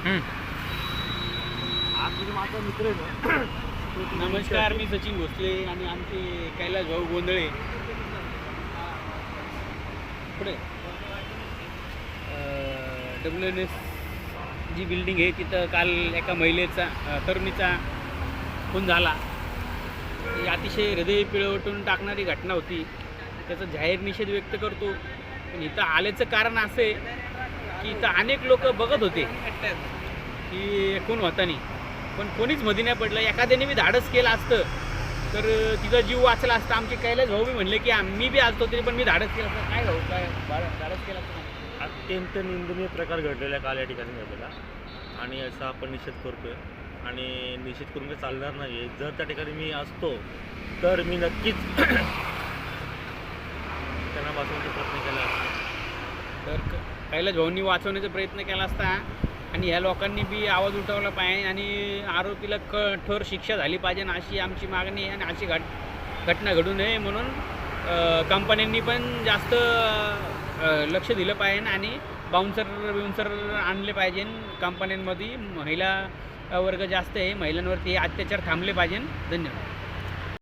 आज माझा मित्र आहे नमस्कार मी सचिन भोसले आणि आमचे कैलास भाऊ गोंधळे. पुढे. W N S G building आहे तिथं काल एका महिलेचा तरुणीचा खून झाला. ही अतिशय हृदय पिळवटून टाकणारी घटना होती. त्याचा जाहीर निषेध व्यक्त करतो. पण इथं आल्याचं कारण असं आहे की इथं अनेक लोक बघत होते. की खून होतानी पण कोणीच मधी नाही पडलं. एखाद्याने मी धाडस केलं असतं तर तिचा जीव वाचला असता. आमचे कैलास भाऊ मी म्हणले की आम्ही बी आलतो तरी पण मी धाडस केलं असतं. काय भाऊ? काय धाडस केलं असतं? अत्यंत निंदनीय प्रकार घडलेला आहे काल या ठिकाणी घडलेला. आणि असा आपण निषेध करतोय. आणि निषेध करून काही चालणार नाही जर त्या ठिकाणी मी असतो तर मी नक्कीच त्यांना वाचवण्याचा प्रयत्न केला असता तर क- कैलास भाऊंनी वाचवण्याचा प्रयत्न केला असता आणि ह्या लोकांनी बी आवाज उठवला पाहिजे आणि आरोपीला कठोर शिक्षा झाली पाहिजे अशी आमची मागणी आहे आणि अशी घट घटना घडू नये म्हणून कंपन्यांनी पण जास्त लक्ष दिलं पाहिजे आणि बाउन्सर बिउन्सर आणले पाहिजे. कंपन्यांमध्ये महिला वर्ग जास्त आहे महिलांवरती हे अत्याचार थांबले पाहिजे. धन्यवाद.